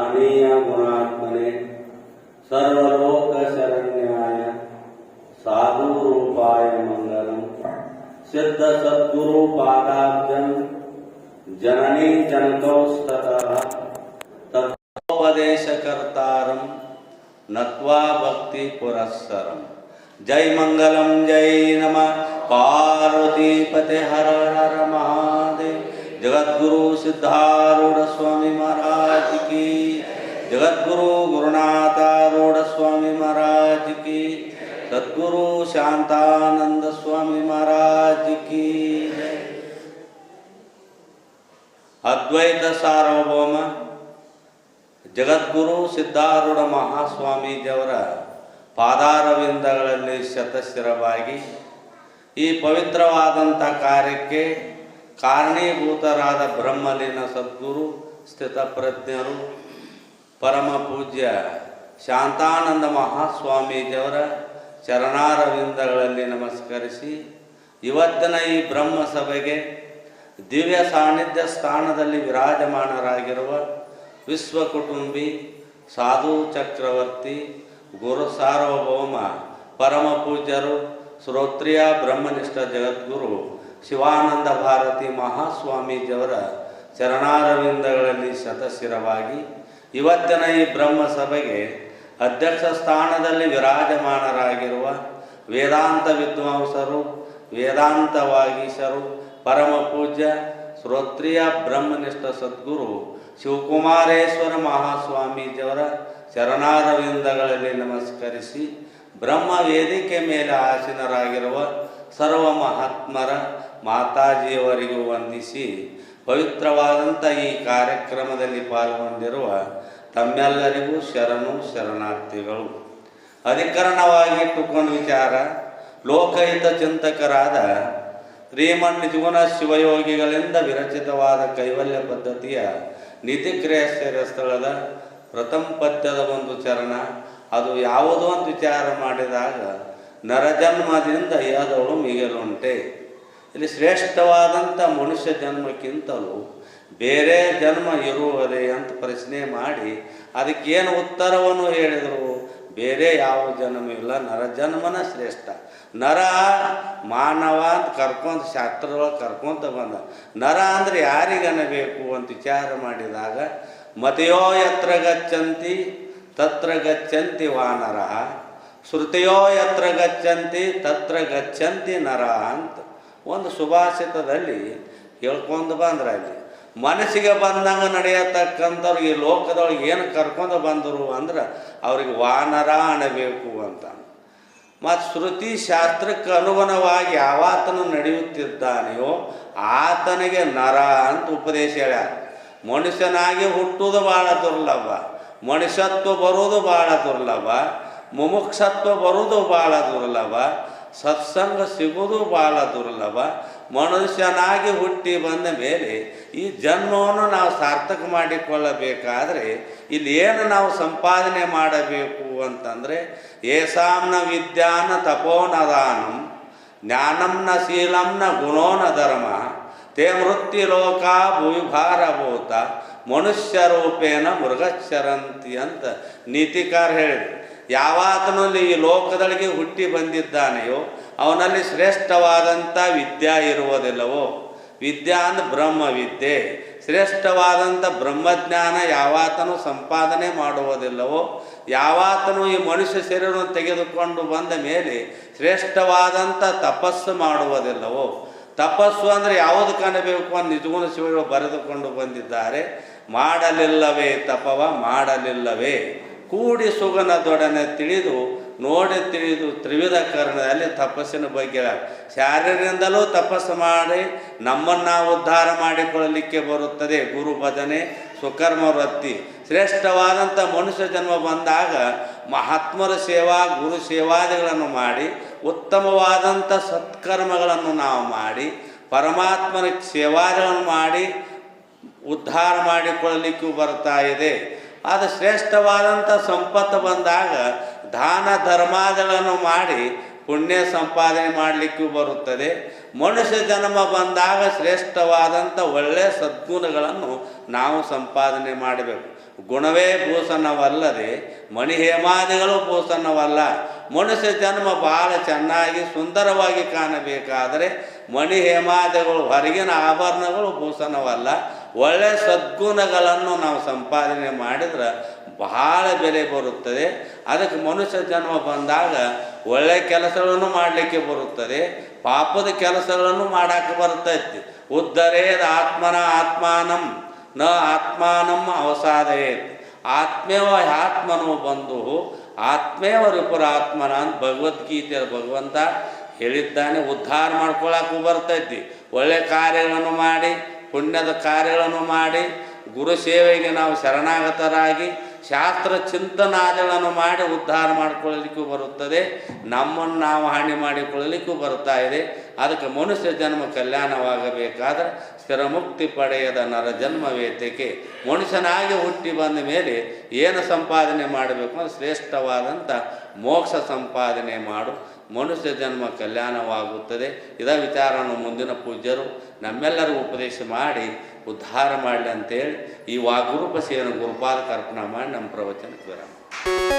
अनेय गुणात्मने सर्वलोक शरण्याय साधु रूपाय मंगलम सिद्ध सद्गुरु पादाब्जन जननी जनकोस्तः नत्वा भक्ति पुरस्सरम् जय मंगलम जय नमः। पार्वती पते हर हर महादेव। ಜಗದ್ಗುರು ಸಿದ್ಧಾರೂಢ ಸ್ವಾಮಿ ಮಹಾರಾಜ್ ಕಿ ಜಗದ್ಗುರು ಗುರುನಾಥಾರೂಢ ಸ್ವಾಮಿ ಮಹಾರಾಜ್ ಕಿ ಸದ್ಗುರು ಶಾಂತಾನಂದ ಸ್ವಾಮಿ ಮಹಾರಾಜ್ ಕಿ. ಅದ್ವೈತ ಸಾರ್ವಭೌಮ ಜಗದ್ಗುರು ಸಿದ್ಧಾರೂಢ ಮಹಾಸ್ವಾಮೀಜಿಯವರ ಪಾದಾರವಿಂದಗಳಲ್ಲಿ ಶತಶಿರವಾಗಿ ಈ ಪವಿತ್ರವಾದಂಥ ಕಾರ್ಯಕ್ಕೆ ಕಾರಣೀಭೂತರಾದ ಬ್ರಹ್ಮಲೀನ ಸದ್ಗುರು ಸ್ಥಿತಪ್ರಜ್ಞರು ಪರಮ ಪೂಜ್ಯ ಶಾಂತಾನಂದ ಮಹಾಸ್ವಾಮೀಜಿಯವರ ಚರಣಾರವಿಂದಗಳಲ್ಲಿ ನಮಸ್ಕರಿಸಿ, ಇವತ್ತಿನ ಈ ಬ್ರಹ್ಮ ಸಭೆಗೆ ದಿವ್ಯ ಸಾನ್ನಿಧ್ಯ ಸ್ಥಾನದಲ್ಲಿ ವಿರಾಜಮಾನರಾಗಿರುವ ವಿಶ್ವ ಕುಟುಂಬಿ ಸಾಧು ಚಕ್ರವರ್ತಿ, ಗುರು ಸಾರ್ವಭೌಮ, ಪರಮ ಪೂಜ್ಯರು, ಶ್ರೋತ್ರಿಯ ಬ್ರಹ್ಮನಿಷ್ಠ ಜಗದ್ಗುರು ಶಿವಾನಂದ ಭಾರತಿ ಮಹಾಸ್ವಾಮೀಜಿಯವರ ಚರಣಾರವಿಂದಗಳಲ್ಲಿ ಶತಶಿರವಾಗಿ ಇವತ್ತಿನ ಈ ಬ್ರಹ್ಮಸಭೆಗೆ ಅಧ್ಯಕ್ಷ ಸ್ಥಾನದಲ್ಲಿ ವಿರಾಜಮಾನರಾಗಿರುವ ವೇದಾಂತ ವಿದ್ವಾಂಸರು ವೇದಾಂತ ವಾಗೀಶರು ಪರಮ ಪೂಜ್ಯ, ಶ್ರೋತ್ರಿಯ ಬ್ರಹ್ಮನಿಷ್ಠ ಸದ್ಗುರು ಶಿವಕುಮಾರೇಶ್ವರ ಮಹಾಸ್ವಾಮೀಜಿಯವರ ಚರಣಾರವಿಂದಗಳಲ್ಲಿ ನಮಸ್ಕರಿಸಿ ಬ್ರಹ್ಮ ವೇದಿಕೆ ಮೇಲೆ ಆಸೀನರಾಗಿರುವ ಸರ್ವ ಮಹಾತ್ಮರ ಮಾತಾಜಿಯವರಿಗೂ ವಂದಿಸಿ ಪವಿತ್ರವಾದಂಥ ಈ ಕಾರ್ಯಕ್ರಮದಲ್ಲಿ ಪಾಲ್ಗೊಂಡಿರುವ ತಮ್ಮೆಲ್ಲರಿಗೂ ಶರಣು ಶರಣಾರ್ಥಿಗಳು. ಅಧಿಕರಣವಾಗಿಟ್ಟುಕೊಂಡು ವಿಚಾರ, ಲೋಕಹಿತ ಚಿಂತಕರಾದ ಶ್ರೀಮನ್ ಜೀವನ ಶಿವಯೋಗಿಗಳಿಂದ ವಿರಚಿತವಾದ ಕೈವಲ್ಯ ಪದ್ಧತಿಯ ನಿತಿಕ್ರಿಯಾಶ್ಚರ್ಯ ಸ್ಥಳದ ಪ್ರಥಮ ಪದ್ಯದ ಒಂದು ಚರಣ, ಅದು ಯಾವುದೋ ಅಂತ ವಿಚಾರ ಮಾಡಿದಾಗ ನರಜನ್ಮದಿಂದ ಯಾದವಳು ಮಿಗಲುಂಟೆ. ಇಲ್ಲಿ ಶ್ರೇಷ್ಠವಾದಂಥ ಮನುಷ್ಯ ಜನ್ಮಕ್ಕಿಂತಲೂ ಬೇರೆ ಜನ್ಮ ಇರುವುದೇ ಅಂತ ಪ್ರಶ್ನೆ ಮಾಡಿ ಅದಕ್ಕೇನು ಉತ್ತರವನ್ನು ಹೇಳಿದರು? ಬೇರೆ ಯಾವ ಜನ್ಮ ಇಲ್ಲ. ನರ ಜನ್ಮನ ಶ್ರೇಷ್ಠ. ನರ ಮಾನವ ಅಂತ ಕರ್ಕೊಂತ, ಶಾಸ್ತ್ರದೊಳಗೆ ಕರ್ಕೊಂತ ಬಂದ. ನರ ಅಂದರೆ ಯಾರಿಗನಬೇಕು ಅಂತ ವಿಚಾರ ಮಾಡಿದಾಗ, ಮತೆಯೋ ಯತ್ರ ಗಚ್ಚಂತಿ, ತತ್ರ ಗಚ್ಚಂತಿ ವಾನರ ಶ್ರುತಿಯೋ ಯತ್ರ ಗಚ್ಚಂತಿ, ತತ್ರ ಗಚ್ಚಂತಿ ನರ ಅಂತ. ಒಂದು ಸುಭಾಷಿತದಲ್ಲಿ ಹೇಳ್ಕೊಂಡು ಬಂದ್ರೆ ಅಲ್ಲಿ ಮನಸ್ಸಿಗೆ ಬಂದಂಗೆ ನಡೆಯತಕ್ಕಂಥವ್ರು ಈ ಲೋಕದೊಳಗೆ ಏನು ಕರ್ಕೊಂಡು ಬಂದರು ಅಂದ್ರೆ ಅವ್ರಿಗೆ ವಾನರ ಅಣಬೇಕು ಅಂತ. ಮತ್ತು ಶ್ರುತಿ ಶಾಸ್ತ್ರಕ್ಕೆ ಅನುಗುಣವಾಗಿ ಯಾವಾತನು ನಡೆಯುತ್ತಿದ್ದಾನೆಯೋ ಆತನಿಗೆ ನರ ಅಂತ ಉಪದೇಶ ಹೇಳ್ಯಾರ. ಮನುಷ್ಯನಾಗಿ ಹುಟ್ಟುವುದು ಭಾಳ ದುರ್ಲಭ, ಮನುಷ್ಯತ್ವ ಬರುವುದು ಭಾಳ ದುರ್ಲಭ, ಮುಮುಕ್ಷತ್ವ ಬರುವುದು ಭಾಳ ದುರ್ಲಭ ಸತ್ಸಂಗ ಸಿಗುವುದು ಭಾಳ ದುರ್ಲಭ. ಮನುಷ್ಯನಾಗಿ ಹುಟ್ಟಿ ಬಂದ ಮೇಲೆ ಈ ಜನ್ಮವನ್ನು ನಾವು ಸಾರ್ಥಕ ಮಾಡಿಕೊಳ್ಳಬೇಕಾದರೆ ಇಲ್ಲಿ ಏನು ನಾವು ಸಂಪಾದನೆ ಮಾಡಬೇಕು ಅಂತಂದರೆ ಏಸಾಂನ ವಿದ್ಯಾನ ತಪೋನದಾನಂ ಜ್ಞಾನಂನ ಶೀಲಂನ ಗುಣೋನ ಧರ್ಮ ತೇ ಮೃತ್ಯು ಲೋಕ ಭೂವಿಭಾರಭೂತ ಮನುಷ್ಯ ರೂಪೇನ ಮೃಗಚರಂತಿ ಅಂತ ನೀತಿಕಾರ ಹೇಳಿದ್ರು. ಯಾವಾತನಲ್ಲಿ ಈ ಲೋಕದೊಳಗೆ ಹುಟ್ಟಿ ಬಂದಿದ್ದಾನೆಯೋ ಅವನಲ್ಲಿ ಶ್ರೇಷ್ಠವಾದಂಥ ವಿದ್ಯಾ ಇರುವುದಿಲ್ಲವೋ? ವಿದ್ಯಾ ಅಂದ್ರೆ ಬ್ರಹ್ಮ ವಿದ್ಯೆ ಶ್ರೇಷ್ಠವಾದಂಥ ಬ್ರಹ್ಮಜ್ಞಾನ ಯಾವಾತನು ಸಂಪಾದನೆ ಮಾಡುವುದಿಲ್ಲವೋ? ಯಾವಾತನು ಈ ಮನುಷ್ಯ ಶರೀರವನ್ನು ತೆಗೆದುಕೊಂಡು ಬಂದ ಮೇಲೆ ಶ್ರೇಷ್ಠವಾದಂಥ ತಪಸ್ಸು ಮಾಡುವುದಿಲ್ಲವೋ? ತಪಸ್ಸು ಅಂದರೆ ಯಾವುದು ಕಾಣಬೇಕು ಅಂತ ನಿಜಗುಣ ಶಿವಗಳು ಬರೆದುಕೊಂಡು ಬಂದಿದ್ದಾರೆ. ಮಾಡಲಿಲ್ಲವೇ ತಪವ? ಮಾಡಲಿಲ್ಲವೇ. ಕೂಡಿ ಸುಗನದೊಡನೆ ತಿಳಿದು, ನೋಡಿ ತಿಳಿದು ತ್ರಿವಿಧ ಕರ್ಣದಲ್ಲಿ ತಪಸ್ಸಿನ ಬಗ್ಗೆ ಶಾರೀರಿಂದಲೂ ತಪಸ್ಸು ಮಾಡಿ, ನಮ್ಮನ್ನು ಉದ್ಧಾರ ಮಾಡಿಕೊಳ್ಳಲಿಕ್ಕೆ ಬರುತ್ತದೆ ಗುರು ಭಜನೆ, ಸುಕರ್ಮ ವೃತ್ತಿ. ಶ್ರೇಷ್ಠವಾದಂಥ ಮನುಷ್ಯ ಜನ್ಮ ಬಂದಾಗ ಮಹಾತ್ಮರ ಸೇವಾ, ಗುರು ಸೇವಾದಿಗಳನ್ನು ಮಾಡಿ, ಉತ್ತಮವಾದಂಥ ಸತ್ಕರ್ಮಗಳನ್ನು ನಾವು ಮಾಡಿ, ಪರಮಾತ್ಮನ ಸೇವಾದಿಗಳನ್ನು ಮಾಡಿ ಉದ್ಧಾರ ಮಾಡಿಕೊಳ್ಳಲಿಕ್ಕೂ ಬರ್ತಾ ಇದೆ. ಅದು ಶ್ರೇಷ್ಠವಾದಂಥ ಸಂಪತ್ತು ಬಂದಾಗ ದಾನ ಧರ್ಮಾದಿಗಳನ್ನು ಮಾಡಿ ಪುಣ್ಯ ಸಂಪಾದನೆ ಮಾಡಲಿಕ್ಕೂ ಬರುತ್ತದೆ. ಮನುಷ್ಯ ಜನ್ಮ ಬಂದಾಗ ಶ್ರೇಷ್ಠವಾದಂಥ ಒಳ್ಳೆಯ ಸದ್ಗುಣಗಳನ್ನು ನಾವು ಸಂಪಾದನೆ ಮಾಡಬೇಕು. ಗುಣವೇ ಭೂಷಣವಲ್ಲದೆ ಮಣಿ ಹೇಮಾದಿಗಳು ಭೂಷಣವಲ್ಲ. ಮನುಷ್ಯ ಜನ್ಮ ಬಹಳ ಚೆನ್ನಾಗಿ ಸುಂದರವಾಗಿ ಕಾಣಬೇಕಾದರೆ ಮಣಿ ಹೇಮಾದಿಗಳು ಹೊರಗಿನ ಆಭರಣಗಳು ಭೂಷಣವಲ್ಲ. ಒಳ್ಳೆಯ ಸದ್ಗುಣಗಳನ್ನು ನಾವು ಸಂಪಾದನೆ ಮಾಡಿದ್ರೆ ಬಹಳ ಬೆಲೆ ಬರುತ್ತದೆ. ಅದಕ್ಕೆ ಮನುಷ್ಯ ಜನ್ಮ ಬಂದಾಗ ಒಳ್ಳೆ ಕೆಲಸಗಳನ್ನು ಮಾಡಲಿಕ್ಕೆ ಬರುತ್ತದೆ. ಪಾಪದ ಕೆಲಸಗಳನ್ನು ಮಾಡಕ್ಕೆ ಬರ್ತೈತಿ ಉದ್ದರೇದ ಆತ್ಮನ ಆತ್ಮಾನಂ, ನ ಆತ್ಮಾನಂ ಅವಸಾದೇ ಆತ್ಮೇವ ಆತ್ಮನೋ ಬಂದು, ಆತ್ಮೇವ ಆತ್ಮನ ಅಂತ ಭಗವದ್ಗೀತೆ ಭಗವಂತ ಹೇಳಿದ್ದಾನೆ. ಉದ್ಧಾರ ಮಾಡ್ಕೊಳಕ್ಕೂ ಬರ್ತೈತಿ. ಒಳ್ಳೆ ಕಾರ್ಯಗಳನ್ನು ಮಾಡಿ ಪುಣ್ಯದ ಕಾರ್ಯಗಳನ್ನು ಮಾಡಿ, ಗುರು ಸೇವೆಗೆ ನಾವು ಶರಣಾಗತರಾಗಿ, ಶಾಸ್ತ್ರ ಚಿಂತನಾದಿಗಳನ್ನು ಮಾಡಿ ಉದ್ಧಾರ ಮಾಡಿಕೊಳ್ಳಲಿಕ್ಕೂ ಬರುತ್ತದೆ. ನಮ್ಮನ್ನು ನಾವು ಹಾನಿ ಮಾಡಿಕೊಳ್ಳಲಿಕ್ಕೂ ಬರ್ತಾ ಇದೆ. ಅದಕ್ಕೆ ಮನುಷ್ಯ ಜನ್ಮ ಕಲ್ಯಾಣವಾಗಬೇಕಾದ್ರೆ ಸ್ಥಿರ ಮುಕ್ತಿ ಪಡೆಯದ ನರ ಜನ್ಮವೇತಕ್ಕೆ ಮನುಷ್ಯನಾಗಿ ಹುಟ್ಟಿ ಬಂದ ಮೇಲೆ ಏನು ಸಂಪಾದನೆ ಮಾಡಬೇಕು? ಅಂದ್ರೆ ಶ್ರೇಷ್ಠವಾದಂಥ ಮೋಕ್ಷ ಸಂಪಾದನೆ ಮಾಡು. ಮನುಷ್ಯ ಜನ್ಮ ಕಲ್ಯಾಣವಾಗುತ್ತದೆ. ಇದ ವಿಚಾರವನ್ನು ಮುಂದಿನ ಪೂಜ್ಯರು ನಮ್ಮೆಲ್ಲರೂ ಉಪದೇಶ ಮಾಡಿ, ಉದ್ಧಾರ ಮಾಡಲಿ ಅಂತೇಳಿ ಈ ವಾಗುರೂಪ ಸೇನ ಗುರುಪಾದ ಕಲ್ಪನಾ ಮಾಡಿ ನಮ್ಮ ಪ್ರವಚನಕ್ಕೆ ವಿರಾಮ